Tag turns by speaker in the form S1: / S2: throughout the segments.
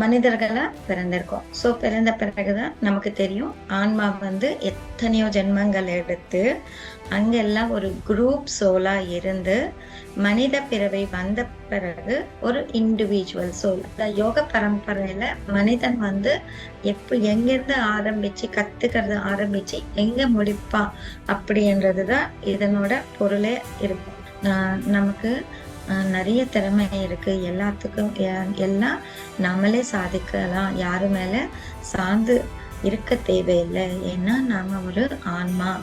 S1: மனிதர்களாக பிறந்திருக்கோம். ஸோ பிறந்த பிறகுதான் நமக்கு தெரியும் ஆன்மா வந்து எத்தனையோ ஜென்மங்கள் எடுத்து அங்கெல்லாம் ஒரு குரூப் சோலாக இருந்து மனித பிறவை வந்த பிறகு ஒரு இண்டிவிஜுவல் சோல் யோக பரம்பரையில் மனிதன் வந்து எப்போ எங்கேருந்து ஆரம்பித்து கற்றுக்கிறது ஆரம்பித்து எங்கே முடிப்பான் அப்படின்றதுதான் இதனோட பொருளே இருக்கும். நமக்கு நிறைய திறமை இருக்கு. எல்லாத்துக்கும் எல்லாம் நாமளே சாதிக்கலாம். யாரு மேல சார்ந்து இருக்க தேவையில்லை. ஏன்னா நாம ஒரு ஆன்மா.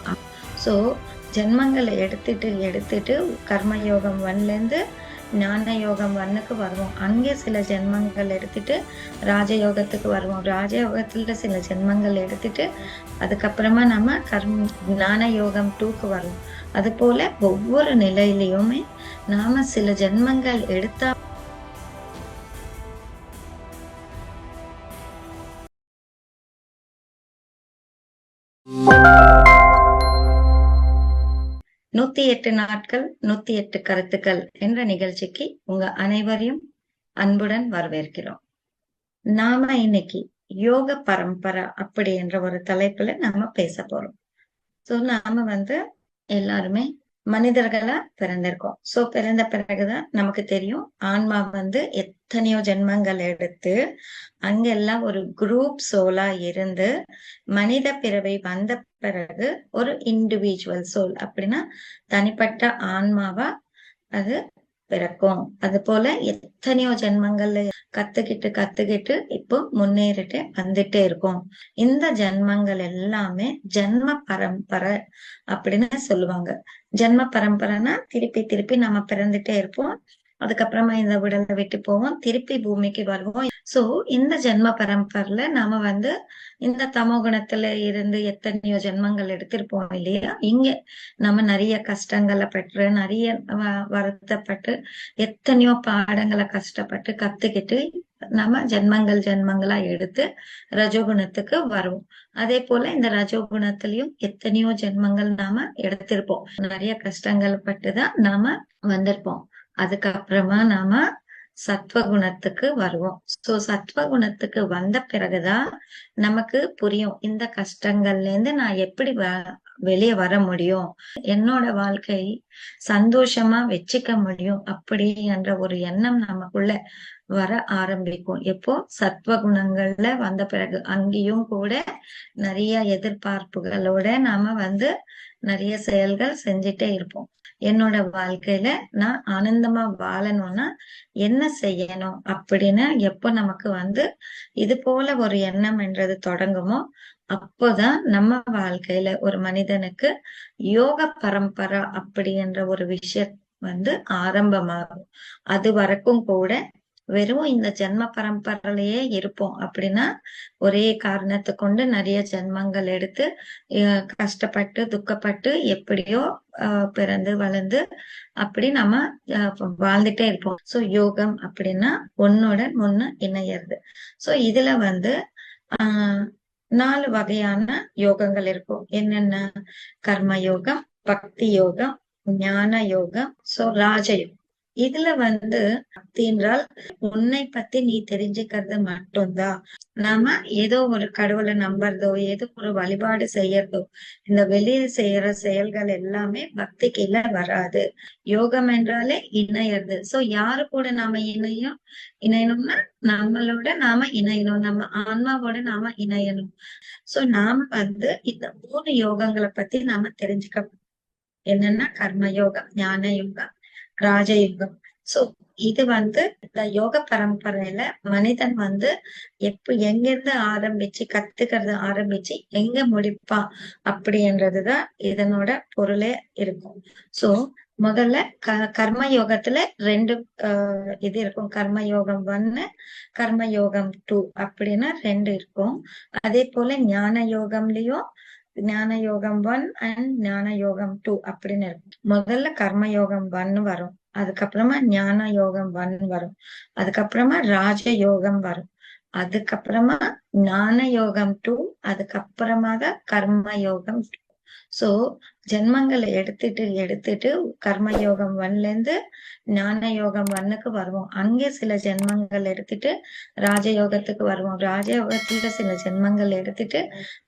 S1: ஸோ ஜென்மங்களை எடுத்துட்டு எடுத்துட்டு கர்மயோகம் ஒன்லேருந்து ஞான யோகம் ஒன்னுக்கு வருவோம். அங்கே சில ஜென்மங்கள் எடுத்துட்டு ராஜயோகத்துக்கு வருவோம். ராஜயோகத்துல சில ஜென்மங்கள் எடுத்துட்டு அதுக்கப்புறமா நம்ம கர்ம ஞான யோகம் டூக்கு வருவோம். அது போல ஒவ்வொரு நிலையிலையுமே நாம சில ஜென்மங்கள் எடுத்தா நூத்தி எட்டு நாட்கள் நூத்தி எட்டு கருத்துக்கள் என்ற நிகழ்ச்சிக்கு உங்க அனைவரையும் அன்புடன் வரவேற்கிறோம். நாம இன்னைக்கு யோக பரம்பரை அப்படி என்ற ஒரு தலைப்புல நாம பேச போறோம். சோ நாம வந்து எல்லாருமே மனிதர்களா பிறந்திருக்கோம். சோ பிறந்த பிறகுதான் நமக்கு தெரியும் ஆன்மா வந்து எத்தனையோ ஜென்மங்கள் எடுத்து அங்கெல்லாம் ஒரு குரூப் சோலா இருந்து மனித பிறவை வந்த பிறகு ஒரு இண்டிவிஜுவல் சோல் அப்படின்னா தனிப்பட்ட ஆன்மாவா அது பிறக்கும். அது போல எத்தனையோ ஜென்மங்கள்ல கத்துக்கிட்டு கத்துக்கிட்டு இப்போ முன்னேறிட்டு வந்துட்டே இருக்கும். இந்த ஜென்மங்கள் எல்லாமே ஜென்ம பரம்பரை அப்படின்னு சொல்லுவாங்க. ஜென்ம பரம்பரைனா திருப்பி திருப்பி நம்ம பிறந்துட்டே இருப்போம். அதுக்கப்புறமா இந்த உடலை விட்டு போவோம். திருப்பி பூமிக்கு வருவோம். சோ இந்த ஜென்ம பரம்பரில நாம வந்து இந்த தமோகுணத்துல இருந்து எத்தனையோ ஜென்மங்கள் எடுத்திருப்போம் இல்லையா? இங்க நம்ம நிறைய கஷ்டங்களை பெற்று நிறைய வ- வருத்தப்பட்டு எத்தனையோ பாடங்களை கஷ்டப்பட்டு கத்துக்கிட்டு நம்ம ஜென்மங்கள் ஜென்மங்களா எடுத்து ரஜோகுணத்துக்கு வருவோம். அதே போல இந்த ரஜோகுணத்திலயும் எத்தனையோ ஜென்மங்கள் நாம எடுத்திருப்போம். நிறைய கஷ்டங்கள் பட்டுதான் நாம வந்திருப்போம். அதுக்கப்புறமா நாம சத்வகுணத்துக்கு வருவோம். சோ சத்வகுணத்துக்கு வந்த பிறகுதான் நமக்கு புரியும். இந்த கஷ்டங்கள்ல இருந்து நான் எப்படி வ- வெளியே வர முடியும்? என்னோட வாழ்க்கை சந்தோஷமா வச்சுக்க முடியும் அப்படி என்ற ஒரு எண்ணம் நமக்குள்ள வர ஆரம்பிக்கும். எப்போ? சத்வகுணங்கள்ல வந்த பிறகு. அங்கேயும் கூட நிறைய எதிர்பார்ப்புகளோட நாம வந்து நிறைய செயல்கள் செஞ்சுட்டே இருப்போம். என்னோட வாழ்க்கையில நான் ஆனந்தமா வாழணும்னா என்ன செய்யணும் அப்படின்னு எப்போ நமக்கு வந்து இது போல ஒரு எண்ணம் என்றது தொடங்குமோ அப்போதான் நம்ம வாழ்க்கையில ஒரு மனிதனுக்கு யோக பரம்பரை அப்படின்ற ஒரு விஷயம் வந்து ஆரம்பமாகும். அது வரைக்கும் கூட வெறும் இந்த ஜென்ம பரம்பரையிலேயே இருப்போம். அப்படின்னா ஒரே காரணத்தை கொண்டு நிறைய ஜென்மங்கள் எடுத்து கஷ்டப்பட்டு துக்கப்பட்டு எப்படியோ ஆஹ் பிறந்து வளர்ந்து அப்படி நம்ம வாழ்ந்துட்டே இருப்போம். சோ யோகம் அப்படின்னா ஒன்னோட ஒண்ணு இணையறது. சோ இதுல வந்து ஆஹ் நாலு வகையான யோகங்கள் இருக்கும். என்னென்ன? கர்ம யோகம் பக்தி யோகம் ஞான யோகம் சோ ராஜயோகம் இதுல வந்து பக்தி என்றால் உன்னை பத்தி நீ தெரிஞ்சுக்கிறது மட்டும்தான் நாம ஏதோ ஒரு கடவுளை நம்புறதோ ஏதோ ஒரு வழிபாடு செய்யறதோ இந்த வெளியே செய்யற செயல்கள் எல்லாமே பக்தி கீழே வராது. யோகம் என்றாலே இணையறது. சோ யாரு கூட நாம இணையும் இணையணும்னா நம்மளோட நாம இணையணும். நம்ம ஆன்மாவோட நாம இணையணும். சோ நாம வந்து இந்த மூணு யோகங்களை பத்தி நாம தெரிஞ்சுக்க என்னன்னா கர்ம யோகம் ஞான யோகம். ராஜயோகம். சோ இது வந்து இந்த யோக பரம்பரையில மனிதன் வந்து எப்ப எங்கிருந்து ஆரம்பிச்சு கத்துக்கிறது ஆரம்பிச்சு எங்க முடிப்பான் அப்படின்றதுதான் இதனோட பொருளே இருக்கும். சோ முதல்ல க கர்ம யோகத்துல ரெண்டு ஆஹ் இது இருக்கும். கர்ம யோகம் ஒன்னு கர்ம யோகம் டூ அப்படின்னா ரெண்டு இருக்கும். அதே போல ஞான யோகம்லயும் ஞான யோகம் ஒன் அண்ட் ஞான யோகம் டூ அப்படின்னு இருக்கும். முதல்ல கர்ம யோகம் ஒன் வரும். அதுக்கப்புறமா ஞான யோகம் ஒன் வரும். அதுக்கப்புறமா ராஜ யோகம் வரும். அதுக்கப்புறமா ஞான யோகம் டூ அதுக்கப்புறமா தான் கர்ம யோகம் சோ ஜென்மங்களை எடுத்துட்டு எடுத்துட்டு கர்ம யோகம் ஒன்ல இருந்து ஞான யோகம் ஒன்னுக்கு வருவோம். அங்கே சில ஜென்மங்கள் எடுத்துட்டு ராஜயோகத்துக்கு வருவோம். ராஜயோகத்துல சில ஜென்மங்கள் எடுத்துட்டு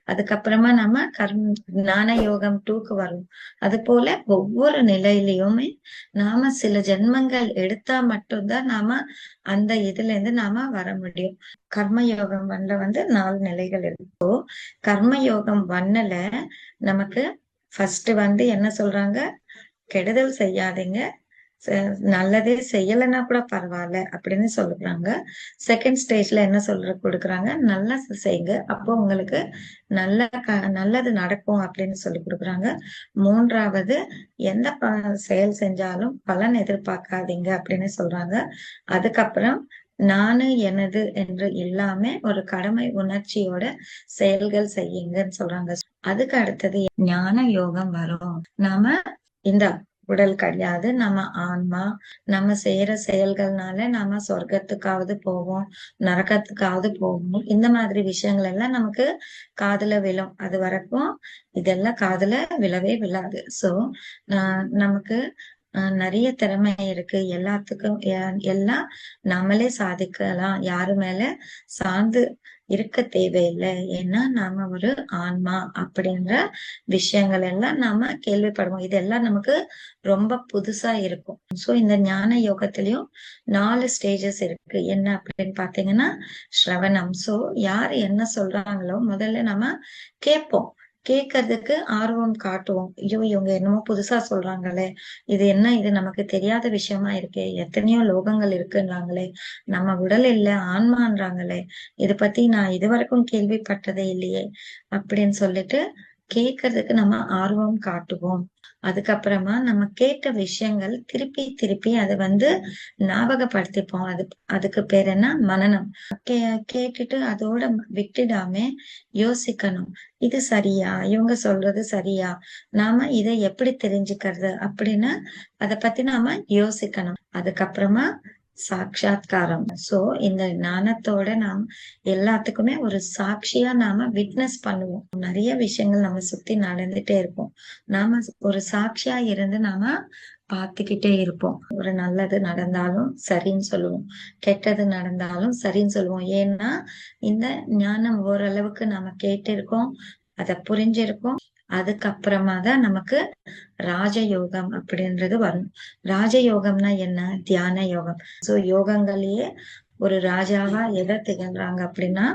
S1: அதுக்கப்புறமா நம்ம கர்ம ஞான யோகம் டூக்கு வருவோம். அது போல ஒவ்வொரு நிலையிலயுமே நாம சில ஜென்மங்கள் எடுத்தா மட்டும்தான் நாம அந்த இதுல இருந்து நாம வர முடியும். கர்ம யோகம் ஒன்ல வந்து நாலு நிலைகள் இருக்கும் கர்ம யோகம் ஒன்னுல நமக்கு ஃபர்ஸ்ட் வந்து என்ன சொல்றாங்க? கெடுதல் செய்யாதீங்க. நல்லதே செய்யலைன்னா கூட பரவாயில்ல அப்படின்னு சொல்லுறாங்க செகண்ட் ஸ்டேஜ்ல என்ன சொல்ற கொடுக்குறாங்க நல்லா செய்யுங்க. அப்போ உங்களுக்கு நல்ல நல்லது நடக்கும் அப்படின்னு சொல்லி கொடுக்குறாங்க. மூன்றாவது எந்த செயல் செஞ்சாலும் பலன் எதிர்பார்க்காதீங்க அப்படின்னு சொல்றாங்க. அதுக்கப்புறம் நானு எனது என்று இல்லாம ஒரு கடமை உணர்ச்சியோட செயல்கள் செய்யுங்கன்னு சொல்றாங்க. அதுக்கு அடுத்தது ஞான யோகம் வரும். நாம இந்த உடல் கிடையாது நம்ம ஆன்மா நம்ம செய்யற செயல்கள்னால நாம சொர்க்கத்துக்காவது போவோம் நரக்கத்துக்காவது போவோம். இந்த மாதிரி விஷயங்கள் எல்லாம் நமக்கு காதுல விழும். அது வரைக்கும் இதெல்லாம் காதுல விழவே விழாது. சோ நமக்கு நிறைய திறமை இருக்கு. எல்லாத்துக்கும் எல்லாம் நம்மளே சாதிக்கலாம். யாரு மேல சார்ந்து இருக்க தேவையில்லை. ஏன்னா நாம ஒரு ஆன்மா அப்படின்ற விஷயங்கள் எல்லாம் நாம கேள்விப்படுவோம். இதெல்லாம் நமக்கு ரொம்ப புதுசா இருக்கும். சோ இந்த ஞான யோகத்திலயும் நாலு ஸ்டேஜஸ் இருக்கு. என்ன அப்படின்னு பாத்தீங்கன்னா ஸ்ரவணம். சோ யார் என்ன சொல்றாங்களோ முதல்ல நம்ம கேட்போம். கேட்கறதுக்கு ஆர்வம் காட்டுவோம். ஐயோ இவங்க என்னமோ புதுசா சொல்றாங்களே. இது என்ன? இது நமக்கு தெரியாத விஷயமா இருக்கே. எத்தனையோ லோகங்கள் இருக்குன்றாங்களே. நம்ம உடல் இல்ல ஆன்மான்றாங்களே. இத பத்தி நான் இது வரைக்கும் கேள்விப்பட்டதே இல்லையே. அப்படின்னு சொல்லிட்டு கேட்கறதுக்கு நம்ம ஆர்வம் காட்டுவோம். அதுக்கப்புறமா நம்ம கேட்ட விஷயங்கள் திருப்பி திருப்பி அதை வந்து ஞாபகப்படுத்திப்போம். அது அதுக்கு பேர் என்ன? மனநம். கே கேட்டுட்டு அதோட விட்டுடாம யோசிக்கணும். இது சரியா? இவங்க சொல்றது சரியா? நாம இதை எப்படி தெரிஞ்சுக்கிறது? அப்படின்னு அதை பத்தி நாம யோசிக்கணும். அதுக்கப்புறமா சாட்சா்காரம் சோ இந்த ஞானத்தோட நாம் எல்லாத்துக்குமே ஒரு சாட்சியா நாம விட்னஸ் பண்ணுவோம். நிறைய விஷயங்கள் நம்ம சுத்தி நடந்துட்டே இருப்போம். நாம ஒரு சாட்சியா இருந்து நாம பார்த்துக்கிட்டே இருப்போம். ஒரு நல்லது நடந்தாலும் சரின்னு சொல்லுவோம். கெட்டது நடந்தாலும் சரின்னு சொல்லுவோம். ஏன்னா இந்த ஞானம் ஓரளவுக்கு நாம கேட்டு இருக்கோம் அதை புரிஞ்சிருக்கோம். அதுக்கப்புறமா தான் நமக்கு ராஜயோகம் அப்படின்றது வரும் ராஜயோகம்னா என்ன? தியான யோகம். சோ யோகங்களையே ஒரு ராஜாவா எதை திகழ்றாங்க அப்படின்னா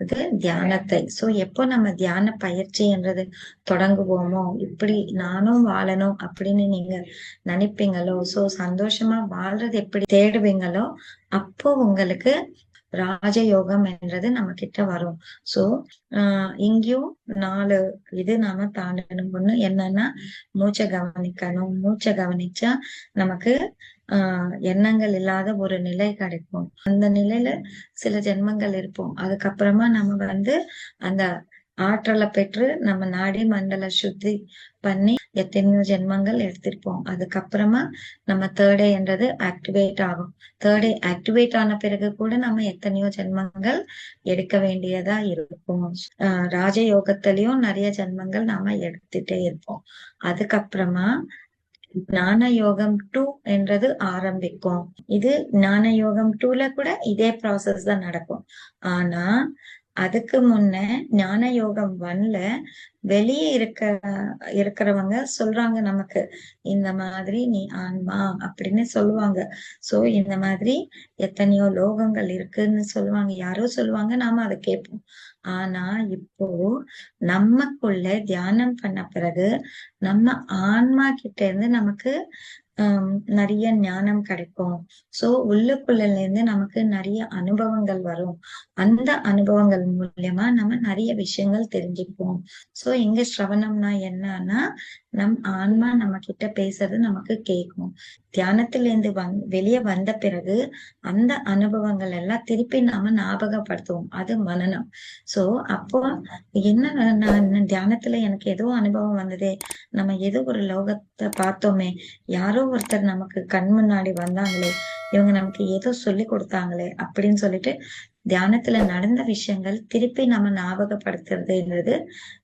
S1: அது தியானத்தை. சோ எப்போ நம்ம தியான பயிற்சி என்றது தொடங்குவோமோ இப்படி நானும் வாழணும் அப்படின்னு நீங்க நினைப்பீங்களோ சோ சந்தோஷமா வாழ்றது எப்படி தேடுவீங்களோ அப்போ உங்களுக்கு ராஜயோகம் என்றது நம்ம கிட்ட வரும். சோ ஆஹ் இங்கேயும் நாலு இது நாம தாண்டணும். ஒண்ணு என்னன்னா மூச்சை கவனிக்கணும். மூச்சை கவனிச்சா நமக்கு ஆஹ் எண்ணங்கள் இல்லாத ஒரு நிலை கிடைக்கும். அந்த நிலையில சில ஜென்மங்கள் இருப்போம். அதுக்கப்புறமா நம்ம வந்து அந்த ஆற்றலை பெற்று நம்ம நாடி மண்டல சுத்தி பண்ணி எத்தனையோ ஜென்மங்கள் எடுத்திருப்போம். அதுக்கப்புறமா நம்ம தேர்ட் என்றது ஆக்டிவேட் ஆகும். தேர்ட் ஆக்டிவேட் ஆன பிறகு கூட நம்ம எத்தனையோ ஜென்மங்கள் எடுக்க வேண்டியதா இருக்கும். ராஜயோகத்திலயும் நிறைய ஜென்மங்கள் நாம எடுத்துட்டே இருப்போம். அதுக்கப்புறமா ஞான யோகம் டூ என்றது ஆரம்பிக்கும். இது ஞான யோகம் டூல கூட இதே ப்ராசஸ் தான் நடக்கும். ஆனா அதுக்கு முன்ன ஞான யோகம் ஒன்ல வெளியே இருக்க இருக்கிறவங்க சொல்றாங்க நமக்கு இந்த மாதிரி நீ ஆன்மா அப்படின்னு சொல்லுவாங்க. சோ இந்த மாதிரி எத்தனையோ லோகங்கள் இருக்குன்னு சொல்லுவாங்க. யாரோ சொல்லுவாங்க நாம அதை கேட்போம். ஆனா இப்போ நமக்குள்ள தியானம் பண்ண பிறகு நம்ம ஆன்மா கிட்ட இருந்து நமக்கு நிறைய ஞானம் கிடைக்கும். சோ உள்ளுக்குள்ள இருந்து நமக்கு நிறைய அனுபவங்கள் வரும். அந்த அனுபவங்கள் மூலியமா நம்ம நிறைய விஷயங்கள் தெரிஞ்சுப்போம் சோ எங்க சிரவணம்னா என்னன்னா நம் ஆன்மா நம்ம கிட்ட பேசுறது நமக்கு கேட்கும். தியானத்துல இருந்து வந் வெளியே வந்த பிறகு அந்த அனுபவங்கள் எல்லாம் திருப்பி நாம ஞாபகப்படுத்துவோம். அது மனநம். சோ அப்போ என்ன நான் தியானத்துல எனக்கு ஏதோ அனுபவம் வந்ததே. நம்ம ஏதோ ஒரு லோகத்தை பார்த்தோமே. யாரோ ஒருத்தர் நமக்கு கண் முன்னாடி வந்தாங்களே இவங்க நமக்கு ஏதோ சொல்லி கொடுத்தாங்களே அப்படின்னு சொல்லிட்டு தியானத்துல நடந்த விஷயங்கள் திருப்பி நம்ம ஞாபகப்படுத்துறதுன்றது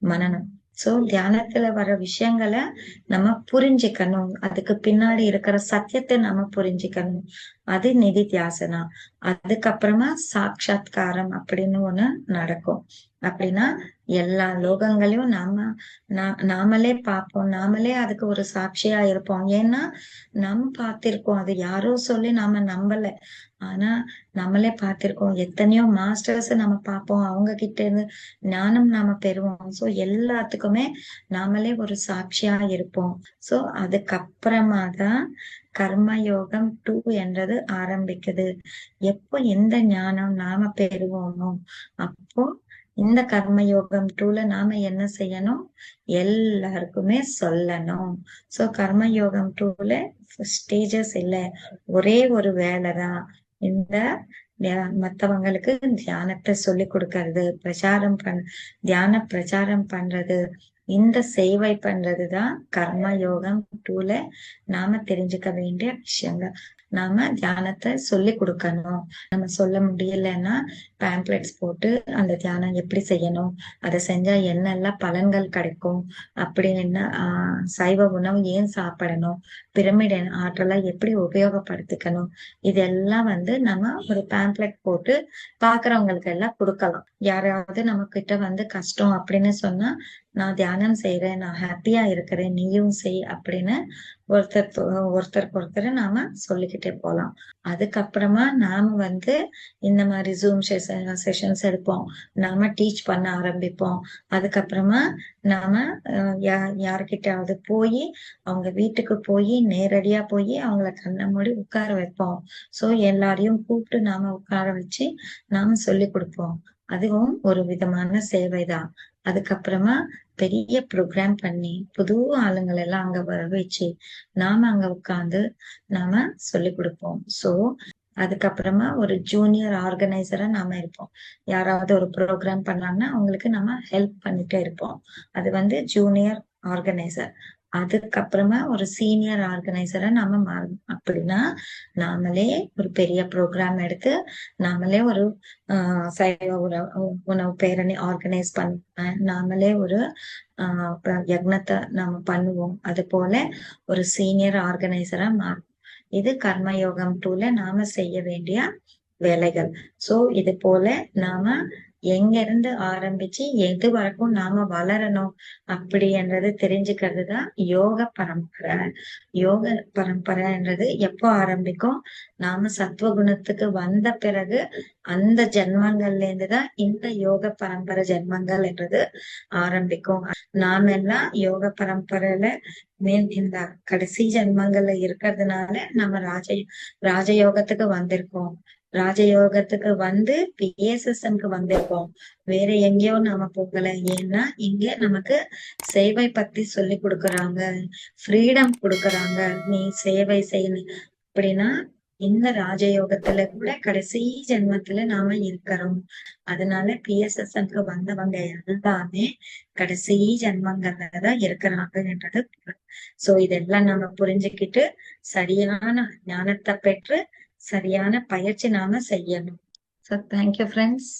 S1: மனநம். சோ தியானத்துல வர விஷயங்களை நம்ம புரிஞ்சுக்கணும். அதுக்கு பின்னாடி இருக்கிற சத்தியத்தை நம்ம புரிஞ்சுக்கணும். அது நிதி தியாசனா. அதுக்கப்புறமா சாட்சா்காரம் அப்படின்னு ஒண்ணு நடக்கும். அப்படின்னா எல்லா லோகங்களையும் நாம நாமளே பார்ப்போம். நாமளே அதுக்கு ஒரு சாட்சியா இருப்போம். ஏன்னா நம்ம பார்த்திருக்கோம். அது யாரோ சொல்லி நாம நம்பல. ஆனா நம்மளே பார்த்திருக்கோம். எத்தனையோ மாஸ்டர்ஸ் நம்ம பார்ப்போம். அவங்க கிட்ட இருந்து ஞானம் நாம பெறுவோம். சோ எல்லாத்துக்குமே நாமளே ஒரு சாட்சியா இருப்போம். சோ அதுக்கப்புறமா தான் கர்மயோகம் டூ என்றது ஆரம்பிக்குது. எப்போ எந்த ஞானம் நாம பெறுவோமோ அப்போ இந்த கர்மயோகம் டூல நாம என்ன செய்யணும்? எல்லாருக்குமே சொல்லணும். சோ கர்மயோகம் டூல ஸ்டேஜஸ் இல்ல. ஒரே ஒரு வேலைதான் இந்த மத்தவங்களுக்கு தியானத்தை சொல்லி கொடுக்கறது பிரச்சாரம் பண் தியான பிரச்சாரம் பண்றது இந்த சேவை பண்றதுதான் கர்ம யோகம் டூல நாம தெரிஞ்சுக்க வேண்டிய விஷயங்கள். நாம தியானத்தை சொல்லி கொடுக்கணும். நம்ம சொல்ல முடியலன்னா பேம்ப்ளெட்ஸ் போட்டு அந்த தியானம் எப்படி செய்யணும்? அதை செஞ்சா என்னெல்லாம் பலன்கள் கிடைக்கும்? அப்படின்னு ஆஹ் சைவ உணவு ஏன் சாப்பிடணும்? பிரமிட் ஆற்றலை எப்படி உபயோகப்படுத்திக்கணும்? இதெல்லாம் வந்து நம்ம ஒரு பேம்ப்ளெட் போட்டு பாக்குறவங்களுக்கு எல்லாம் கொடுக்கலாம். யாராவது நம்ம கிட்ட வந்து கஷ்டம் அப்படின்னு சொன்னா நான் தியானம் செய்யறேன் நான் ஹாப்பியா இருக்கிறேன் நீயும் செய் அப்படின்னு ஒருத்தர் ஒருத்தருக்கு ஒருத்தர் நாம சொல்லிக்கிட்டே போலாம். அதுக்கப்புறமா நாம வந்து இந்த மாதிரி ஜூம் செஷன்ஸ் எடுப்போம். நாம டீச் பண்ண ஆரம்பிப்போம். அதுக்கப்புறமா நாம யா யாருக்கிட்டாவது போய் அவங்க வீட்டுக்கு போய் நேரடியா போய் அவங்கள கண்ண மூடி உட்கார வைப்போம். சோ எல்லாரையும் கூப்பிட்டு நாம உட்கார வச்சு நாம சொல்லி கொடுப்போம். அதுவும் ஒரு விதமான சேவைதான். அதுக்கப்புறமா பெரிய ப்ரோக்ராம் பண்ணி புது ஆளுங்களை எல்லாம் அங்க வர வச்சு நாம அங்க உட்காந்து நாம சொல்லி கொடுப்போம். சோ அதுக்கப்புறமா ஒரு ஜூனியர் ஆர்கனைசரா நாம இருப்போம். யாராவது ஒரு ப்ரோக்ராம் பண்ணாங்கன்னா அவங்களுக்கு நம்ம ஹெல்ப் பண்ணிட்டே இருப்போம். அது வந்து ஜூனியர் ஆர்கனைசர் அதுக்கப்புறமா ஒரு சீனியர் ஆர்கனைசரா நாம மாறணும். அப்படின்னா நாமளே ஒரு பெரிய ப்ரோக்ராம் எடுத்து நாமளே ஒரு ஆஹ் சைவ உணவு உணவு பேரணி ஆர்கனைஸ் பண்ண நாமளே ஒரு ஆஹ் யக்னத்தை நாம பண்ணுவோம். அது போல ஒரு சீனியர் ஆர்கனைசரா மாறும் இது கர்மயோகம் டூல நாம செய்ய வேண்டிய வேலைகள். சோ இது போல நாம எங்க இருந்து ஆரம்பிச்சு எது வரைக்கும் நாம வளரணும் அப்படின்றது தெரிஞ்சுக்கிறது தான் யோக பரம்பரை. யோக பரம்பரைன்றது எப்போ ஆரம்பிக்கும்? நாம சத்துவகுணத்துக்கு வந்த பிறகு அந்த ஜென்மங்கள்ல இருந்துதான் இந்த யோக பரம்பரை ஜென்மங்கள் என்றது ஆரம்பிக்கும். நாம எல்லாம் யோக பரம்பரையில மீன் இந்த கடைசி ஜென்மங்கள்ல இருக்கிறதுனால நம்ம ராஜ ராஜயோகத்துக்கு வந்திருக்கோம். ராஜயோகத்துக்கு வந்து பிஎஸ்எஸ்எம்க்கு வந்திருக்கோம். வேற எங்கேயோ நாம போகல. ஏன்னா இங்க நமக்கு சேவை பத்தி சொல்லி கொடுக்கறாங்க. ஃப்ரீடம் கொடுக்கறாங்க. நீ சேவை செய்யணும் அப்படின்னா இந்த ராஜயோகத்துல கூட கடைசி ஜென்மத்துல நாம இருக்கிறோம். அதனால பிஎஸ்எஸ்எம்க்கு வந்தவங்க எல்லாமே கடைசி ஜென்மங்கள்ல தான் இருக்கிறாங்கன்றது. சோ இதெல்லாம் நம்ம புரிஞ்சுக்கிட்டு சரியான ஞானத்தை பெற்று சரியான பயிற்சி நாம செய்யணும். So thank you friends